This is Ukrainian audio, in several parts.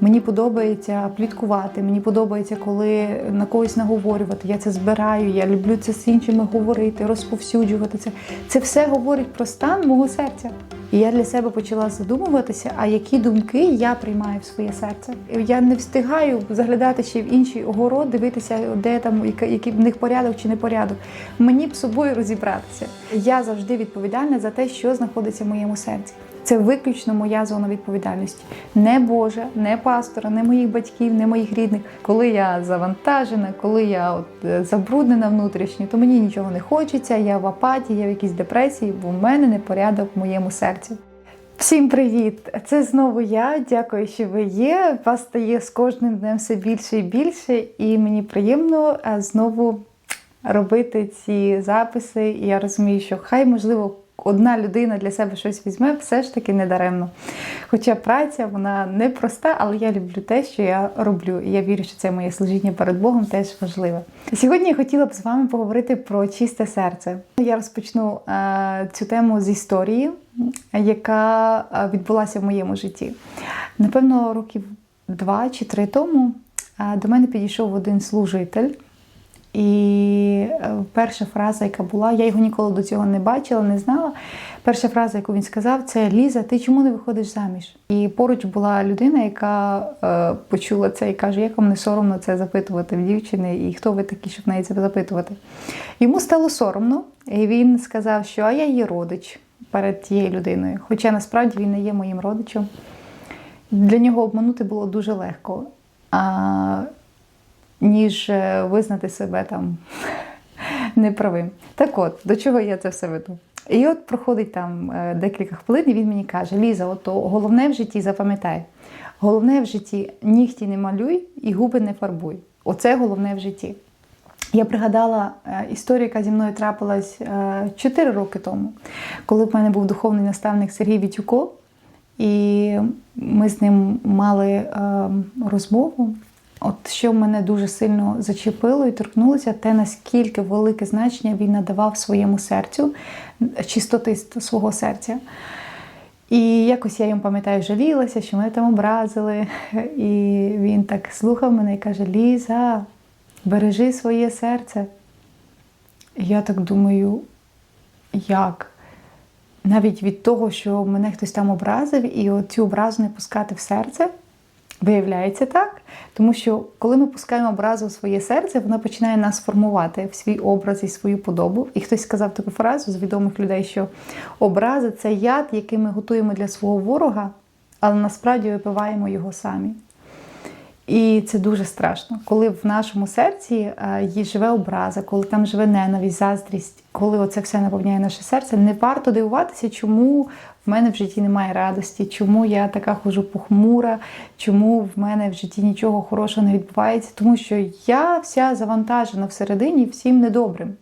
Мені подобається пліткувати, мені подобається, коли на когось наговорювати. Я це збираю, я люблю це з іншими говорити, розповсюджувати це. Це все говорить про стан мого серця. І я для себе почала задумуватися, а які думки я приймаю в своє серце. Я не встигаю заглядати ще в інший огород, дивитися, де там який в них порядок чи не порядок. Мені б собою розібратися. Я завжди відповідальна за те, що знаходиться в моєму серці. Це виключно моя зона відповідальності. Не Божа, не пастора, не моїх батьків, не моїх рідних. Коли я завантажена, коли я от, е, забруднена внутрішньо, то мені нічого не хочеться, я в апатії, я в якійсь депресії, бо в мене непорядок в моєму серці. Всім привіт! Це знову я. Дякую, що ви є. Вас стає з кожним днем все більше і більше, і мені приємно е, знову робити ці записи. І я розумію, що хай, можливо, одна людина для себе щось візьме, все ж таки не даремно. Хоча праця вона непроста, але я люблю те, що я роблю. І я вірю, що це моє служіння перед Богом теж важливе. Сьогодні я хотіла б з вами поговорити про чисте серце. Я розпочну е, цю тему з історії, яка е, відбулася в моєму житті. Напевно, років два чи три тому е, до мене підійшов один служитель. І е, перша фраза, яка була, я його ніколи до цього не бачила, не знала. Перша фраза, яку він сказав, це Ліза, ти чому не виходиш заміж? І поруч була людина, яка е, почула це і каже, як вам не соромно це запитувати в дівчини, і хто ви такі, щоб в неї це запитувати. Йому стало соромно, і він сказав, що а я її родич перед тією людиною. Хоча насправді він не є моїм родичем. Для нього обманути було дуже легко. А, ніж е, визнати себе там неправим. Так от, до чого я це все веду? І от проходить там е, декілька хвилин, і він мені каже: Ліза, от головне в житті запам'ятай. Головне в житті нігті не малюй і губи не фарбуй. Оце головне в житті. Я пригадала е, історію, яка зі мною трапилась 4 роки тому, коли в мене був духовний наставник Сергій Вітюко, і ми з ним мали розмову. От що мене дуже сильно зачепило і торкнулося, те наскільки велике значення він надавав своєму серцю, чистоти свого серця. І якось я йому пам'ятаю, жалілася, що мене там образили. І він так слухав мене і каже: Ліза, бережи своє серце. Я так думаю, як? Навіть від того, що мене хтось там образив, і цю образу не пускати в серце. Виявляється так, тому що коли ми пускаємо образу в своє серце, вона починає нас формувати в свій образ і свою подобу. І хтось сказав таку фразу з відомих людей, що образи це яд, який ми готуємо для свого ворога, але насправді випиваємо його самі. І це дуже страшно, коли в нашому серці е, є живе образа, коли там живе ненависть, заздрість, коли оце все наповняє наше серце, не варто дивуватися, чому в мене в житті немає радості, чому я така хожу похмура, чому в мене в житті нічого хорошого не відбувається, тому що я вся завантажена всередині всім недобрим.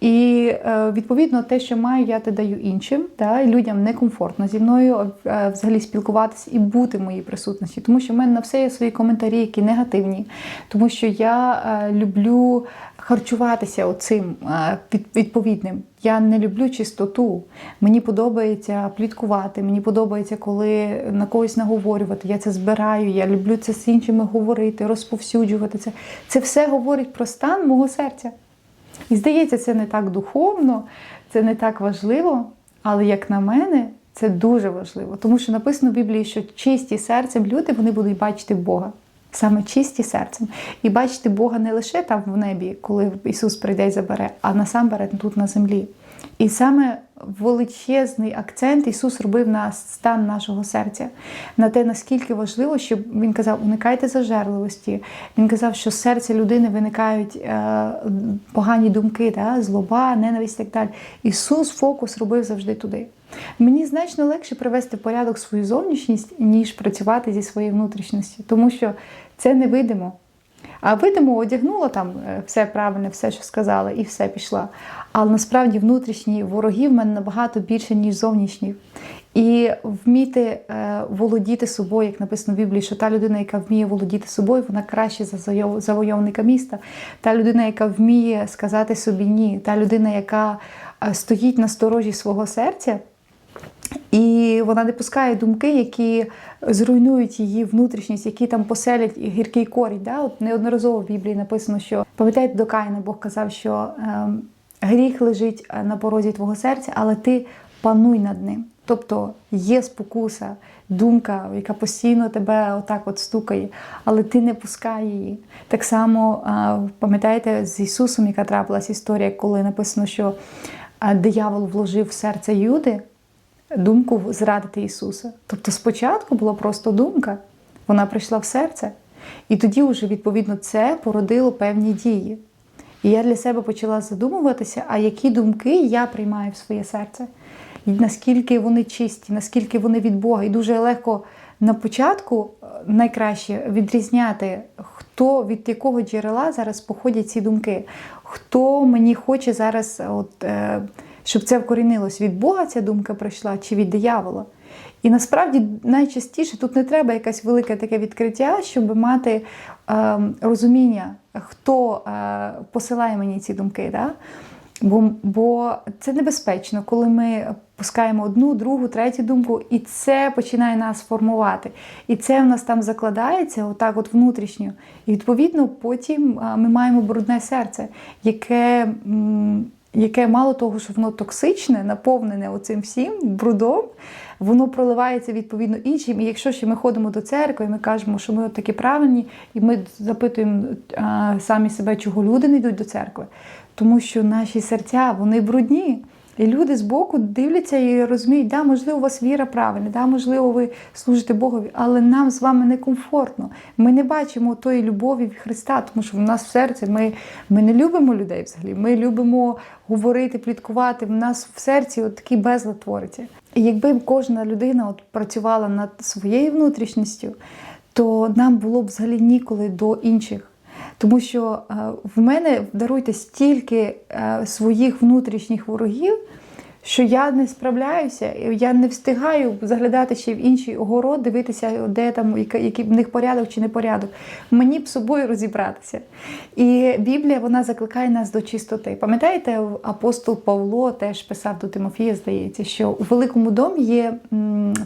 І е, відповідно те, що маю, я те даю іншим. Та, і людям некомфортно зі мною е, взагалі спілкуватися і бути в моїй присутності, тому що в мене на все є свої коментарі, які негативні, тому що я е, люблю харчуватися оцим від- відповідним. Я не люблю чистоту. Мені подобається пліткувати, мені подобається, коли на когось наговорювати. Я це збираю, я люблю це з іншими говорити, розповсюджувати це. Це все говорить про стан мого серця. І здається, це не так духовно, це не так важливо, але як на мене, це дуже важливо. Тому що написано в Біблії, що чисті серцем люди вони будуть бачити Бога. Саме чисті серцем. І бачити Бога не лише там в небі, коли Ісус прийде і забере, а насамперед тут на землі. І саме величезний акцент Ісус робив на стан нашого серця, на те, наскільки важливо, щоб Він казав, уникайте зажерливості. Він казав, що з серця людини виникають е, погані думки, да? злоба, ненависть і так далі. Ісус фокус робив завжди туди. Мені значно легше привести в порядок свою зовнішність, ніж працювати зі своєю внутрішністю, тому що це невидимо. А видимо, одягнула там е, все правильне, все, що сказала, і все пішла. Але насправді внутрішні вороги в мене набагато більше, ніж зовнішні. І вміти е, володіти собою, як написано в Біблії, що та людина, яка вміє володіти собою, вона краще за завойовника міста. Та людина, яка вміє сказати собі ні, та людина, яка е, стоїть на сторожі свого серця, І вона не пускає думки, які зруйнують її внутрішність, які там поселять гіркий корінь. Да? От неодноразово в Біблії написано, що пам'ятаєте, до Каїна Бог казав, що ем, гріх лежить е, на порозі твого серця, але ти пануй над ним. Тобто є спокуса, думка, яка постійно тебе отак от стукає, але ти не пускай її. Так само е, пам'ятаєте з Ісусом, яка трапилась історія, коли написано, що е, диявол вложив в серце Юди думку зрадити Ісуса. Тобто спочатку була просто думка, вона прийшла в серце, і тоді вже відповідно це породило певні дії. І я для себе почала задумуватися, а які думки я приймаю в своє серце, і наскільки вони чисті, наскільки вони від Бога. І дуже легко на початку е, найкраще відрізняти, хто від якого джерела зараз походять ці думки, хто мені хоче зараз, от, е, щоб це вкорінилось від Бога, ця думка прийшла, чи від диявола. І насправді найчастіше тут не треба якесь велике таке відкриття, щоб мати е, розуміння, хто е, посилає мені ці думки. Да? Бо, бо це небезпечно, коли ми пускаємо одну, другу, третю думку, і це починає нас формувати. І це в нас там закладається, отак, от внутрішньо. І відповідно потім ми маємо брудне серце, яке. м, Яке мало того, що воно токсичне, наповнене оцим всім брудом, воно проливається відповідно іншим. І якщо ще ми ходимо до церкви, ми кажемо, що ми от такі правильні, і ми запитуємо а, самі себе, чого люди не йдуть до церкви, тому що наші серця вони брудні. І люди збоку дивляться і розуміють, да, можливо, у вас віра правильна, да, можливо, ви служите Богові, але нам з вами некомфортно. Ми не бачимо тої любові в Христа, тому що в нас в серці ми, ми не любимо людей взагалі. Ми любимо говорити, пліткувати. В нас в серці от такий безлад твориться. І якби кожна людина от працювала над своєю внутрішністю, то нам було б взагалі ніколи до інших. Тому що е, в мене даруйте стільки е, своїх внутрішніх ворогів, що я не справляюся, я не встигаю заглядати ще в інший огород, дивитися, де там який в них порядок чи не порядок. Мені б собою розібратися. І Біблія вона закликає нас до чистоти. Пам'ятаєте, апостол Павло теж писав до Тимофія, здається, що у великому домі є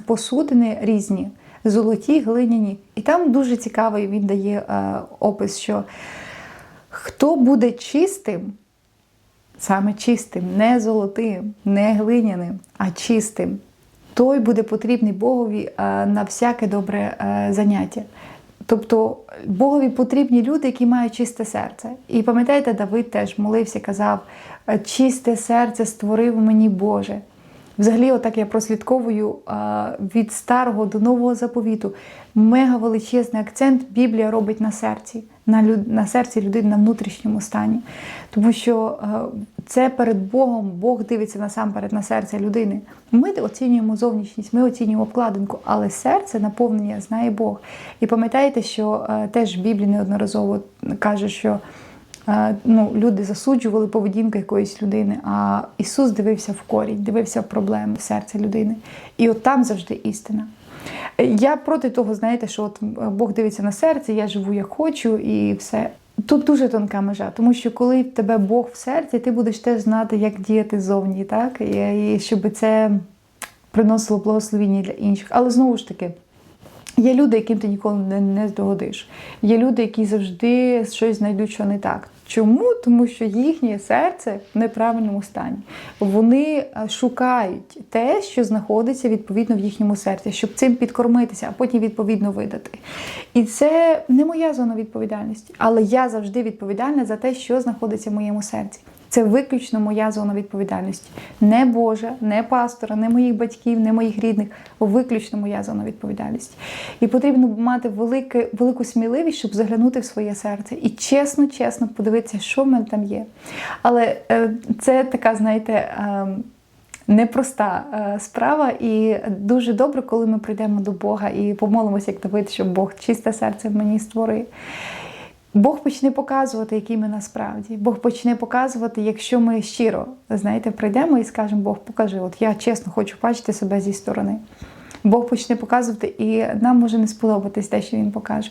посудини різні золоті, глиняні. І там дуже цікавий він дає е, опис, що хто буде чистим, саме чистим, не золотим, не глиняним, а чистим, той буде потрібний Богові е, на всяке добре е, заняття. Тобто Богові потрібні люди, які мають чисте серце. І пам'ятаєте, Давид теж молився, казав: «Е, чисте серце створив мені Боже. Взагалі, отак я прослідковую від старого до нового заповіту. Мега величезний акцент Біблія робить на серці, на, люд, на серці людини на внутрішньому стані. Тому що це перед Богом Бог дивиться насамперед на серце людини. Ми оцінюємо зовнішність, ми оцінюємо обкладинку, але серце наповнення знає Бог. І пам'ятаєте, що теж в Біблії неодноразово каже, що. Е, ну, люди засуджували поведінку якоїсь людини, а Ісус дивився в корінь, дивився в проблеми серця людини. І от там завжди істина. Е, Я проти того, знаєте, що от Бог дивиться на серце, я живу як хочу, і все. Тут дуже тонка межа, тому що коли в тебе Бог в серці, ти будеш теж знати, як діяти зовні, так? І, і щоб це приносило благословіння для інших. Але знову ж таки. Є люди, яким ти ніколи не, не здогодиш. Є люди, які завжди щось знайдуть, що не так. Чому? Тому що їхнє серце в неправильному стані. Вони е, шукають те, що знаходиться відповідно в їхньому серці, щоб цим підкормитися, а потім відповідно видати. І це не моя зона відповідальності, але я завжди відповідальна за те, що знаходиться в моєму серці. Це виключно моя зона відповідальності. Не Божа, не пастора, не моїх батьків, не моїх рідних. Виключно моя зона відповідальності. І потрібно мати велике, велику сміливість, щоб заглянути в своє серце і чесно, чесно подивитися, що в мене там є. Але е, це така, знаєте. Е, Непроста е, справа, і дуже добре, коли ми прийдемо до Бога і помолимося, як Давид, щоб Бог чисте серце в мені створив. Бог почне показувати, які ми насправді. Бог почне показувати, якщо ми щиро знаєте, прийдемо і скажемо, Бог, покажи, от я чесно хочу бачити себе зі сторони. Бог почне показувати, і нам може не сподобатись те, що він покаже.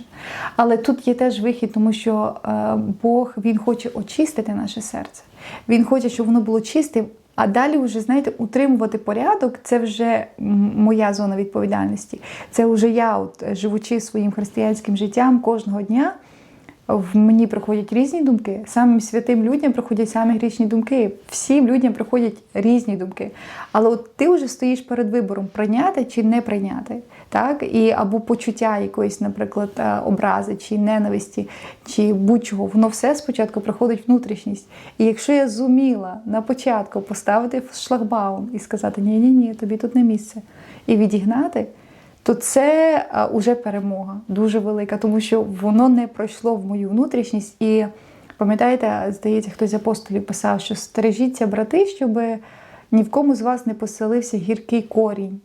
Але тут є теж вихід, тому що е, Бог він хоче очистити наше серце. Він хоче, щоб воно було чисте А далі, вже, знаєте, утримувати порядок це вже моя зона відповідальності. Це вже я, от, живучи своїм християнським життям кожного дня. В мені приходять різні думки. Самим святим людям приходять самі грішні думки. Всім людям приходять різні думки. Але от ти вже стоїш перед вибором прийняти чи не прийняти. Так? І або почуття якоїсь, наприклад, е, образи чи ненависті, чи будь-чого, воно все спочатку приходить внутрішність. І якщо я зуміла на початку поставити шлагбаум і сказати ні, ні, ні, тобі тут не місце, і відігнати то це вже перемога дуже велика, тому що воно не пройшло в мою внутрішність. І пам'ятаєте, здається, хтось з апостолів писав, що стережіться, брати, щоб ні в кому з вас не поселився гіркий корінь.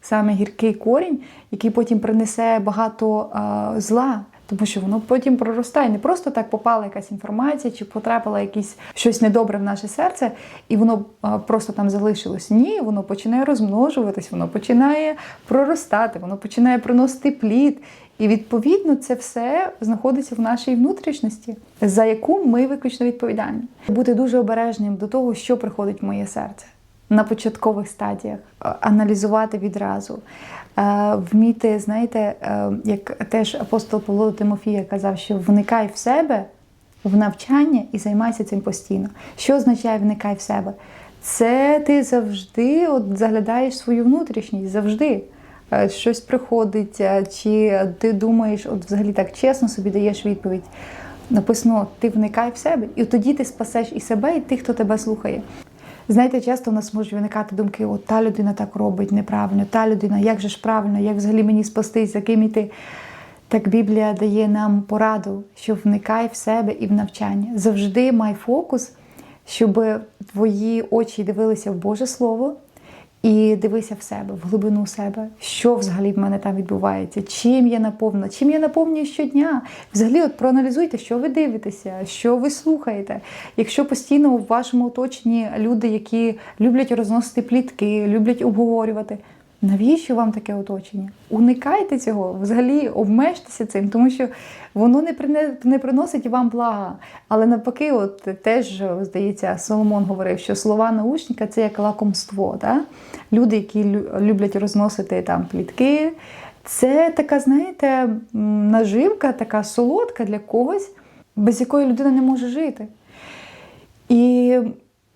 Саме гіркий корінь, який потім принесе багато зла, тому що воно потім проростає. Не просто так попала якась інформація, чи потрапила якісь щось недобре в наше серце, і воно просто там залишилось. Ні, воно починає розмножуватись, воно починає проростати, воно починає приносити плід. І відповідно це все знаходиться в нашій внутрішності, за яку ми виключно відповідальні. Бути дуже обережним до того, що приходить в моє серце на початкових стадіях, аналізувати відразу, е, вміти, знаєте, е, як теж апостол Павло Тимофія казав, що вникай в себе в навчання і займайся цим постійно. Що означає вникай в себе? Це ти завжди от заглядаєш свою внутрішність, завжди. Е, Щось приходить, е, чи ти думаєш, от взагалі так чесно собі даєш відповідь. Написано, ти вникай в себе, і тоді ти спасеш і себе, і тих, хто тебе слухає. Знаєте, часто у нас можуть виникати думки: от та людина так робить неправильно, та людина, як же ж правильно, як взагалі мені спастись, за ким іти. Так Біблія дає нам пораду, що вникай в себе і в навчання. Завжди май фокус, щоб твої очі дивилися в Боже Слово і дивися в себе, в глибину себе, що взагалі в мене там відбувається, чим я наповнена, чим я наповнюю щодня. Взагалі, от проаналізуйте, що ви дивитеся, що ви слухаєте. Якщо постійно у вашому оточенні люди, які люблять розносити плітки, люблять обговорювати. Навіщо вам таке оточення? Уникайте цього, взагалі обмежтеся цим, тому що воно не не приносить вам блага. Але навпаки, от теж здається, Соломон говорив, що слова наушника це як лакомство. Да? Люди, які люблять розносити там плітки, це така, знаєте, наживка, така солодка для когось, без якої людина не може жити. І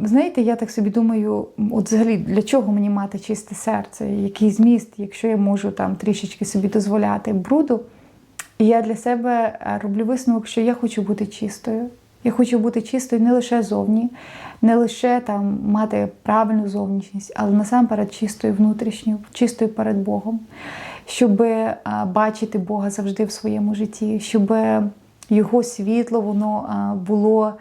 знаєте, я так собі думаю, от взагалі для чого мені мати чисте серце, який зміст, якщо я можу там трішечки собі дозволяти бруду. І я для себе е, роблю висновок, що я хочу бути чистою. Я хочу бути чистою не лише зовні, не лише там мати правильну зовнішність, але насамперед чистою внутрішньою, чистою перед Богом, щоб е, бачити Бога завжди в своєму житті, щоб його світло воно було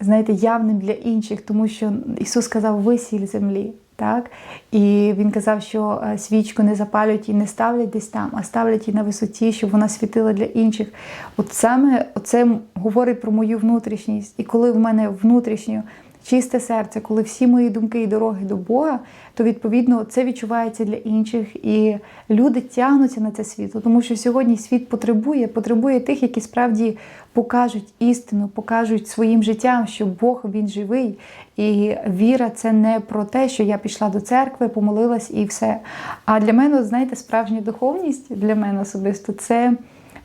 знаєте, явним для інших, тому що Ісус сказав висіль землі. Так? І Він казав, що е, свічку не запалюють і не ставлять десь там, а ставлять її на висоті, щоб вона світила для інших. От саме це говорить про мою внутрішність. І коли в мене внутрішньо чисте серце, коли всі мої думки і дороги до Бога, то відповідно це відчувається для інших, і люди тягнуться на це світло, тому що сьогодні світ потребує, потребує тих, які справді покажуть істину, покажуть своїм життям, що Бог він живий. І віра це не про те, що я пішла до церкви, помолилась і все. А для мене, знаєте, справжня духовність для мене особисто це.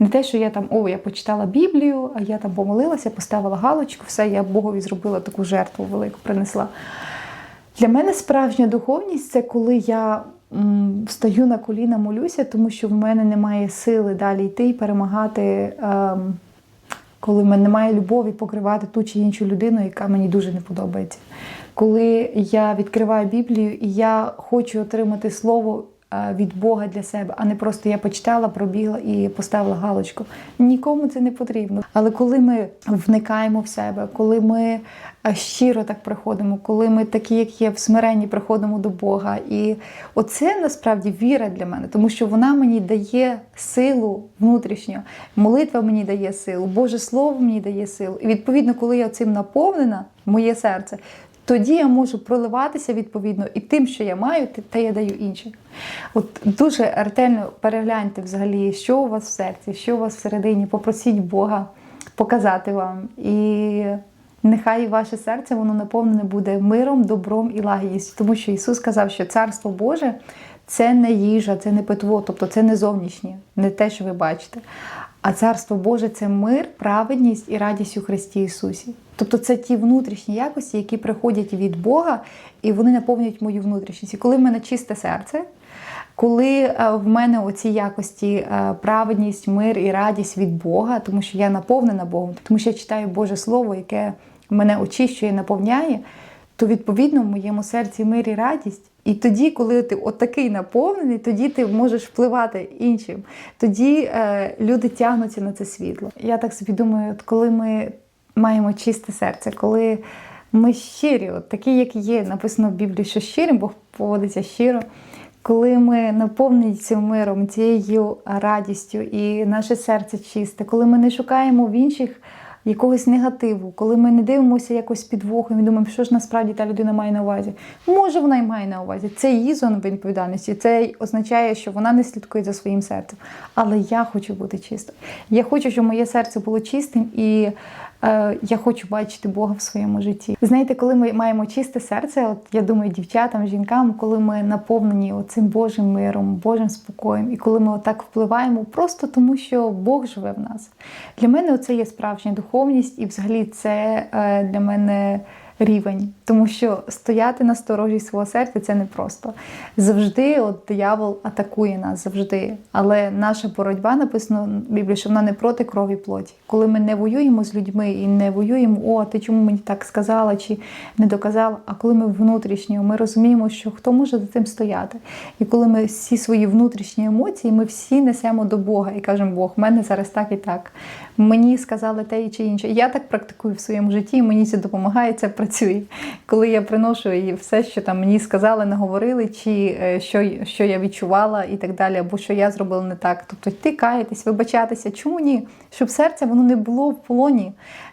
Не те, що я там, о, я почитала Біблію, а я там помолилася, поставила галочку, все, я Богові зробила таку жертву велику, принесла. Для мене справжня духовність це коли я м, встаю на коліна, молюся, тому що в мене немає сили далі йти і перемагати, ем, коли в мене немає любові покривати ту чи іншу людину, яка мені дуже не подобається. Коли я відкриваю Біблію і я хочу отримати слово від Бога для себе, а не просто я почитала, пробігла і поставила галочку. Нікому це не потрібно. Але коли ми вникаємо в себе, коли ми е, щиро так приходимо, коли ми такі, як є, в смиренні приходимо до Бога, і оце насправді віра для мене, тому що вона мені дає силу внутрішню, молитва мені дає силу, Боже Слово мені дає силу. І відповідно, коли я цим наповнена, моє серце. Тоді я можу проливатися відповідно і тим, що я маю, те я даю іншим. От дуже ретельно перегляньте взагалі, що у вас в серці, що у вас всередині. Попросіть Бога показати вам. І Нехай ваше серце воно наповнене буде миром, добром і лагідністю, тому що Ісус сказав, що Царство Боже це не їжа, це не питво, тобто це не зовнішнє, не те, що ви бачите. А Царство Боже це мир, праведність і радість у Христі Ісусі. Тобто це ті внутрішні якості, які приходять від Бога, і вони наповнюють мою внутрішність. І коли в мене чисте серце, коли е, в мене оці якості е, праведність, мир і радість від Бога, тому що я наповнена Богом, тому що я читаю Боже Слово, яке мене очищує, наповняє, то відповідно в моєму серці мир і радість. І тоді, коли ти отакий наповнений, тоді ти можеш впливати іншим. Тоді е, люди тягнуться на це світло. Я так собі думаю, от коли ми маємо чисте серце, коли ми щирі, от такі, як є, написано в Біблії, що щирим Бог поводиться щиро. Коли ми наповнені цим миром, цією радістю, і наше серце чисте, коли ми не шукаємо в інших якогось негативу, коли ми не дивимося якось підвохом і думаємо, що ж насправді та людина має на увазі. Може, вона і має на увазі. Це її зона відповідальності. Це означає, що вона не слідкує за своїм серцем. Але я хочу бути чистим. Я хочу, щоб моє серце було чистим і я хочу бачити Бога в своєму житті. Знаєте, коли ми маємо чисте серце, от я думаю, дівчатам, жінкам, коли ми наповнені цим Божим миром, Божим спокоєм, і коли ми отак впливаємо, просто тому що Бог живе в нас. Для мене це є справжня духовність, і взагалі це е, для мене. Рівень, тому що стояти на сторожі свого серця це непросто. Завжди от диявол атакує нас завжди. Але наша боротьба написано в Біблії, що вона не проти крові плоті. Коли ми не воюємо з людьми і не воюємо, о, ти чому мені так сказала чи не доказала. А коли ми внутрішньо, ми розуміємо, що хто може за цим стояти. І коли ми всі свої внутрішні емоції, ми всі несемо до Бога і кажемо, Бог, в мене зараз так і так. Мені сказали те чи інше. Я так практикую в своєму житті, і мені це допомагає, це працює. Коли я приношу і все, що там мені сказали, наговорили, чи е, що, що я відчувала, і так далі, або що я зробила не так. Тобто йти каятись, вибачатися. Чому ні? Щоб серце воно не було в полоні.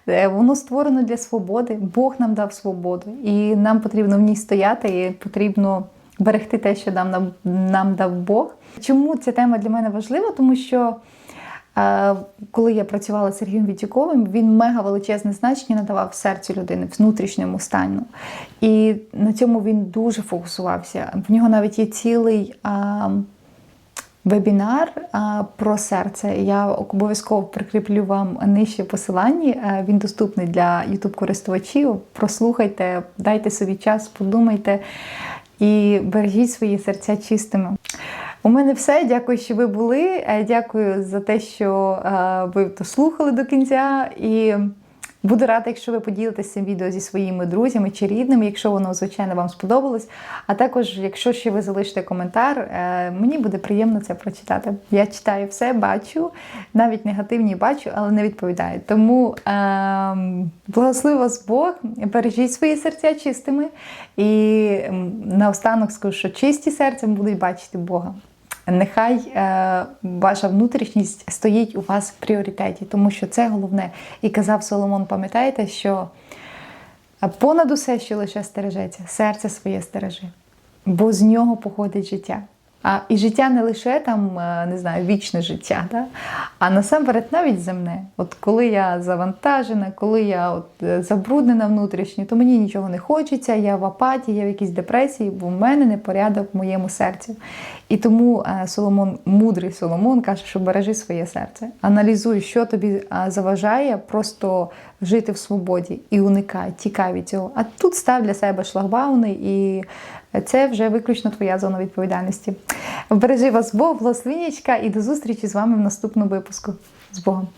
Е, Воно створено для свободи. Бог нам дав свободу, і нам потрібно в ній стояти, і потрібно берегти те, що нам, нам, нам дав Бог. Чому ця тема для мене важлива? Тому що. Коли я працювала з Сергієм Вітюковим, він мега величезне значення надавав серцю людини, внутрішньому стану. І на цьому він дуже фокусувався. В нього навіть є цілий вебінар а, про серце. Я обов'язково прикріплю вам нижче посилання. Він доступний для youtube Прослухайте, дайте собі час, подумайте і бережіть свої серця чистими. У мене все. Дякую, що ви були. Е, Дякую за те, що е, ви дослухали до кінця. І буду рада, якщо ви поділитесь цим відео зі своїми друзями чи рідними, якщо воно, звичайно, вам сподобалось. А також, якщо ще ви залишите коментар, е, мені буде приємно це прочитати. Я читаю все, бачу, навіть негативні бачу, але не відповідаю. Тому ем, благослови вас Бог, бережіть свої серця чистими. І наостанок скажу, що чисті серцем будуть бачити Бога. Нехай е, ваша внутрішність стоїть у вас в пріоритеті, тому що це головне. І казав Соломон, пам'ятаєте, що понад усе, що лише стережеться, серце своє стережи, бо з нього походить життя. А і життя не лише там, е, не знаю, вічне життя, да? а насамперед навіть земне. От коли я завантажена, коли я от, е, забруднена внутрішньо, то мені нічого не хочеться, я в апатії, я в якійсь депресії, бо в мене непорядок в моєму серці. І тому е, Соломон, мудрий Соломон, каже, що бережи своє серце. Аналізуй, що тобі заважає просто жити в свободі і уникай, тікай від цього. А тут став для себе шлагбауни і. Це вже виключно твоя зона відповідальності. Бережи вас Бог, благословіннячка, і до зустрічі з вами в наступному випуску. З Богом!